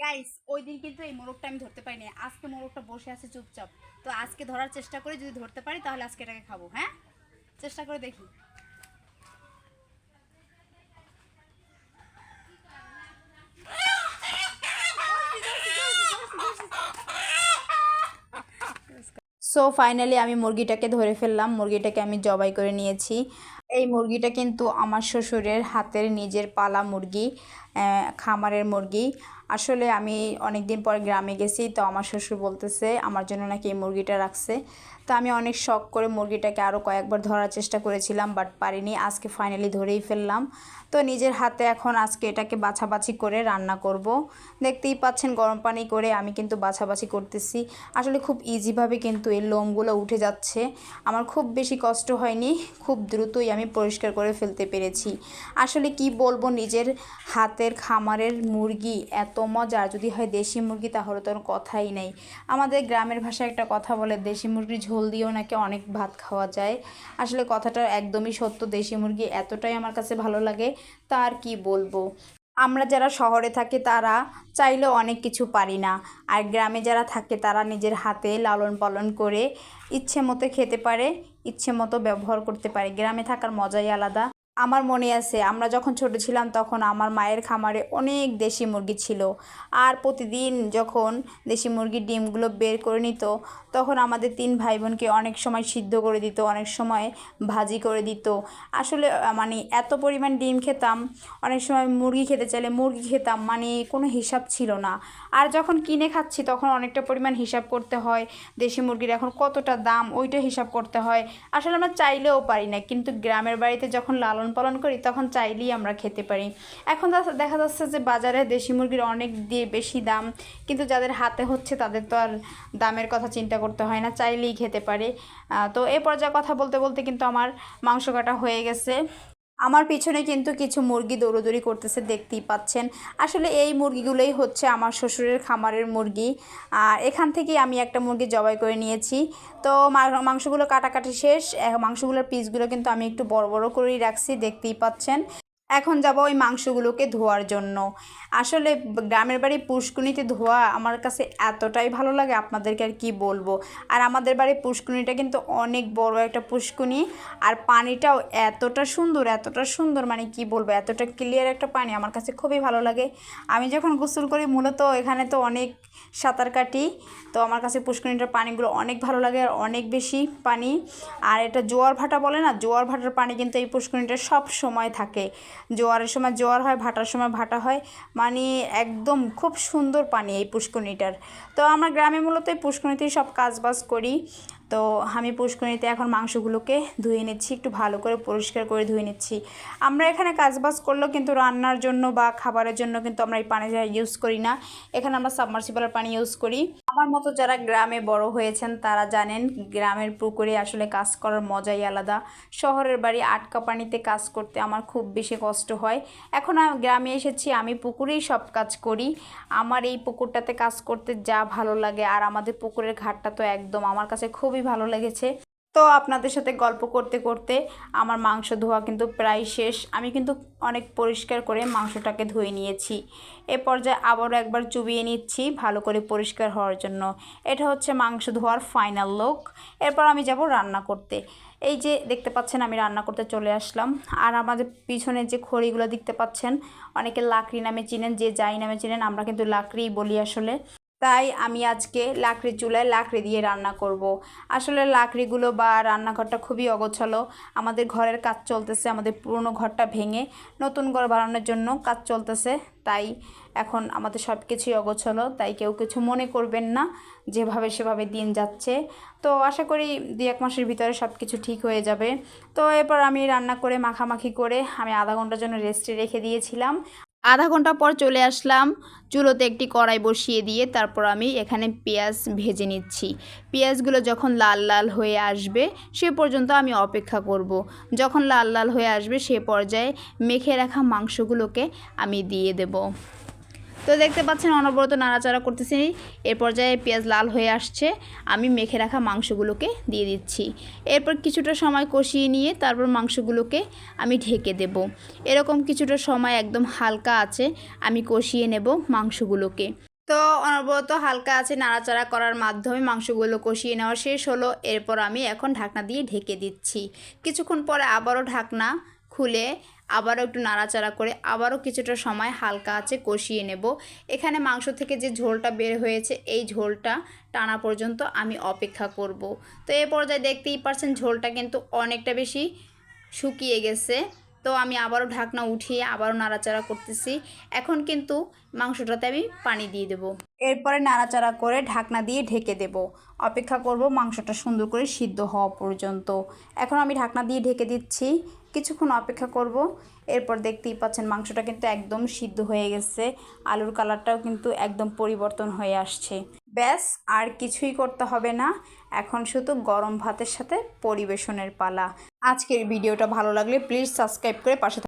Guys ওই দিন কিন্তু এই মোরগটা আমি ধরতে পারিনি। আজকে মোরগটা বসে আছে চুপচাপ। তো আজকে ধরার চেষ্টা করে যদি ধরতে পারি, তাহলে আজকে এটাকে খাব হ্যাঁ? চেষ্টা করে দেখি। সো ফাইনালি আমি মুরগিটাকে ধরে ফেললাম। মুরগিটাকে আমি জবাই করে নিয়েছি। এই মুরগিটা কিন্তু আমার শ্বশুরের হাতের নিজের পালা মুরগি খামারের মুরগি। আসলে আমি অনেক দিন পর গ্রামে গেছি, তো আমার শ্বশুর বলতেছে, আমার জন্য নাকি এই মুরগিটা রাখছে। তো আমি অনেক শখ করে মুরগিটাকে আরও কয়েকবার ধরার চেষ্টা করেছিলাম, বাট পারিনি। আজকে ফাইনালি ধরেই ফেললাম। তো নিজের হাতে এখন আজকে এটাকে বাছাবাছি করে রান্না করব। দেখতেই পাচ্ছেন গরম পানি করে আমি কিন্তু বাছাবাছি করতেছি। আসলে খুব ইজিভাবে কিন্তু এই লোমগুলো উঠে যাচ্ছে। আমার খুব বেশি কষ্ট হয়নি, খুব দ্রুতই আমি পরিষ্কার করে ফেলতে পেরেছি। আসলে কি বলব, নিজের হাতের খামারের মুরগি এত মজার। যদি হয় দেশি মুরগি, তাহলে তো কথাই নেই। আমাদের গ্রামের ভাষায় একটা কথা বলে, দেশি মুরগির ঝোল দিয়েও নাকি অনেক ভাত খাওয়া যায়? আসলে কথাটা একদমই সত্য। দেশি মুরগি এতটাই আমার কাছে ভালো লাগে তার কি বলব? আমরা যারা শহরে থাকে তারা চাইলে অনেক কিছু পারি না। আর গ্রামে যারা থাকে তারা নিজের হাতে লালন পালন করে ইচ্ছে মতো খেতে পারে, ইচ্ছে মতো ব্যবহার করতে পারে। গ্রামে থাকার মজাই আলাদা। আমার মনে আছে, আমরা যখন ছোট ছিলাম তখন আমার মায়ের খামারে অনেক দেশি মুরগি ছিল। আর প্রতিদিন যখন দেশি মুরগির ডিমগুলো বের করে নিত, তখন আমাদের তিন ভাই বোনকে অনেক সময় সিদ্ধ করে দিত, অনেক সময় ভাজি করে দিত। আসলে মানে এত পরিমাণ ডিম খেতাম, অনেক সময় মুরগি খেতে চাইলে মুরগি খেতাম মানে কোনো হিসাব ছিল না। আর যখন কিনে খাচ্ছি তখন অনেকটা পরিমাণ হিসাব করতে হয়, দেশি মুরগির এখন কতটা দাম, ওইটা হিসাব করতে হয়। আসলে আমরা চাইলেও পারি না, কিন্তু গ্রামের বাড়িতে যখন লালন পালন করি, তখন চাইলেই আমরা খেতে পারি। এখন দেখা যাচ্ছে যে বাজারে দেশি মুরগির অনেক দিয়ে বেশি দাম, কিন্তু যাদের হাতে হচ্ছে তাদের তো আর দামের কথা চিন্তা করতে হয় না, চাইলেই খেতে পারে। তো এ পর্যায়ে কথা বলতে বলতে কিন্তু আমার মাংস কাটা হয়ে গেছে। আমার পিছনে কিন্তু কিছু মুরগি দৌড়োদৌড়ি করতেছে, দেখতেই পাচ্ছেন। আসলে এই মুরগিগুলোই হচ্ছে আমার শ্বশুরের খামারের মুরগি। আর এখান থেকেই আমি একটা মুরগি জবাই করে নিয়েছি। তো মাংসগুলো কাটাকাটি শেষ। মাংসগুলোর পিসগুলো কিন্তু আমি একটু বড় বড় করেই রাখছি, দেখতেই পাচ্ছেন। এখন যাব ওই মাংসগুলোকে ধোয়ার জন্য। আসলে গ্রামের বাড়ি পুষ্কুনিতে ধোয়া আমার কাছে এতটাই ভালো লাগে, আপনাদেরকে আর কি বলব। আর আমাদের বাড়ির পুষ্কুনিটা কিন্তু অনেক বড় একটা পুষ্কুনি আর পানিটাও এতটা সুন্দর এতটা সুন্দর মানে কি বলব, এতটা ক্লিয়ার একটা পানি আমার কাছে খুবই ভালো লাগে। আমি যখন গোসল করি, মূলত এখানে তো অনেক সাঁতার কাটি, তো আমার কাছে পুষ্কুনিটার পানিগুলো অনেক ভালো লাগে, আর অনেক বেশি পানি। আর এটা জোয়ার ভাটা বলে না, জোয়ার ভাটার পানি কিন্তু এই পুষ্কুনিটা সব সময় থাকে। জোয়ারের সময় জোয়ার হয়, ভাটার সময় ভাটা হয়। মানে একদম খুব সুন্দর পানি এই পুষ্করিণীটার। তো আমার গ্রামে মূলত এই পুষ্করিণীতেই সব কাজবাজ করি। তো আমি পুষ্করিণীতে এখন মাংসগুলোকে ধুয়ে নিচ্ছি, একটু ভালো করে পরিষ্কার করে ধুয়ে নিচ্ছি। আমরা এখানে কাজবাজ করলেও কিন্তু রান্নার জন্য বা খাবারের জন্য কিন্তু আমরা এই পানিটা ইউজ করি না। এখানে আমরা সাবমার্সিবলের পানি ইউজ করি। আমার মতো যারা গ্রামে বড় হয়েছেন, তারা জানেন গ্রামের পুকুরে আসলে কাজ করার মজাই আলাদা। শহরের বাড়ি আটকা পানিতে কাজ করতে আমার খুব বেশি কষ্ট হয়। এখন গ্রামে এসেছি, আমি পুকুরেই সব কাজ করি। আমার এই পুকুরটাতে কাজ করতে যা ভালো লাগে, আর আমাদের পুকুরের ঘাটটা তো একদম। আমার কাছে খুবই ভালো লেগেছে। তো আপনাদের সাথে গল্প করতে করতে আমার মাংস ধোয়া কিন্তু প্রায় শেষ। আমি কিন্তু অনেক পরিষ্কার করে মাংসটাকে ধুয়ে নিয়েছি। এ পর্যায়ে আবারও একবার চুবিয়ে নিচ্ছি ভালো করে পরিষ্কার হওয়ার জন্য। এটা হচ্ছে মাংস ধোয়ার ফাইনাল লুক এরপর আমি যাব রান্না করতে। এই যে দেখতে পাচ্ছেন আমি রান্না করতে চলে আসলাম। আর আমাদের পিছনে যে খড়িগুলো দেখতে পাচ্ছেন, অনেকে লাকড়ি নামে চিনেন, যে যাই নামে চিনেন, আমরা কিন্তু লাকড়িই বলি আসলে। তাই আমি আজকে লাকড়ির চুলায় লাকড়ি দিয়ে রান্না করব। আসলে লাকড়িগুলো বা রান্নাঘরটা খুবই অগোছালো। আমাদের ঘরের কাজ চলতেছে, আমাদের পুরনো ঘরটা ভেঙে নতুন ঘর বানানোর জন্য কাজ চলতেছে। তাই এখন আমাদের সব কিছুই অগোছালো, তাই কেউ কিছু মনে করবেন না, যেভাবে সেভাবে দিন যাচ্ছে। তো আশা করি দু এক মাসের ভিতরে সব কিছু ঠিক হয়ে যাবে। তো এরপর আমি রান্না করে মাখামাখি করে আমি আধা ঘণ্টার জন্য রেস্টে রেখে দিয়েছিলাম। আধা ঘণ্টা পর চলে আসলাম। চুলোতে একটি কড়াই বসিয়ে দিয়ে তারপর আমি এখানে পেঁয়াজ ভেজে নিচ্ছি। পেঁয়াজগুলো যখন লাল লাল হয়ে আসবে, সে পর্যন্ত আমি অপেক্ষা করব। যখন লাল লাল হয়ে আসবে, সে পর্যায়ে মেখে রাখা মাংসগুলোকে আমি দিয়ে দেব। তো দেখতে পাচ্ছেন অনবরত নাড়াচাড়া করতেছি এর পর্যায়ে পেঁয়াজ লাল হয়ে আসছে। আমি মেখে রাখা মাংসগুলোকে দিয়ে দিচ্ছি। এরপর কিছুটা সময় কষিয়ে নিয়ে তারপর মাংসগুলোকে আমি ঢেকে দেব। এরকম কিছুটা সময় একদম হালকা আছে, আমি কষিয়ে নেব মাংসগুলোকে। তো অনবরত হালকা আছে নাড়াচাড়া করার মাধ্যমে মাংসগুলো কষিয়ে নেওয়া শেষ হলো। এরপর আমি এখন ঢাকনা দিয়ে ঢেকে দিচ্ছি। কিছুক্ষণ পরে আবারও ঢাকনা খুলে আবারও একটু নাড়াচাড়া করে আবারও কিছুটা সময় হালকা আছে কষিয়ে নেব। এখানে মাংস থেকে যে ঝোলটা বের হয়েছে, এই ঝোলটা টানা পর্যন্ত আমি অপেক্ষা করব। তো এ পর্যায়ে দেখতেই পারছেন ঝোলটা কিন্তু অনেকটা বেশি শুকিয়ে গেছে। তো আমি আবারও ঢাকনা উঠিয়ে আবারও নাড়াচাড়া করতেছি। এখন কিন্তু মাংসটাতে আমি পানি দিয়ে দেব। এরপরে নাড়াচাড়া করে ঢাকনা দিয়ে ঢেকে দেব। অপেক্ষা করব মাংসটা সুন্দর করে সিদ্ধ হওয়া পর্যন্ত। এখন আমি ঢাকনা দিয়ে ঢেকে দিচ্ছি। কিছুক্ষণ অপেক্ষা করব। এরপর দেখতেই পাচ্ছেন মাংসটা কিন্তু একদম সিদ্ধ হয়ে গেছে। আলুর কালারটাও কিন্তু একদম পরিবর্তন হয়ে আসছে। ব্যাস, আর কিছুই করতে হবে না। এখন শুধু গরম ভাতের সাথে পরিবেশনের পালা। আজকের ভিডিওটা ভালো লাগলে প্লিজ সাবস্ক্রাইব করে পাশে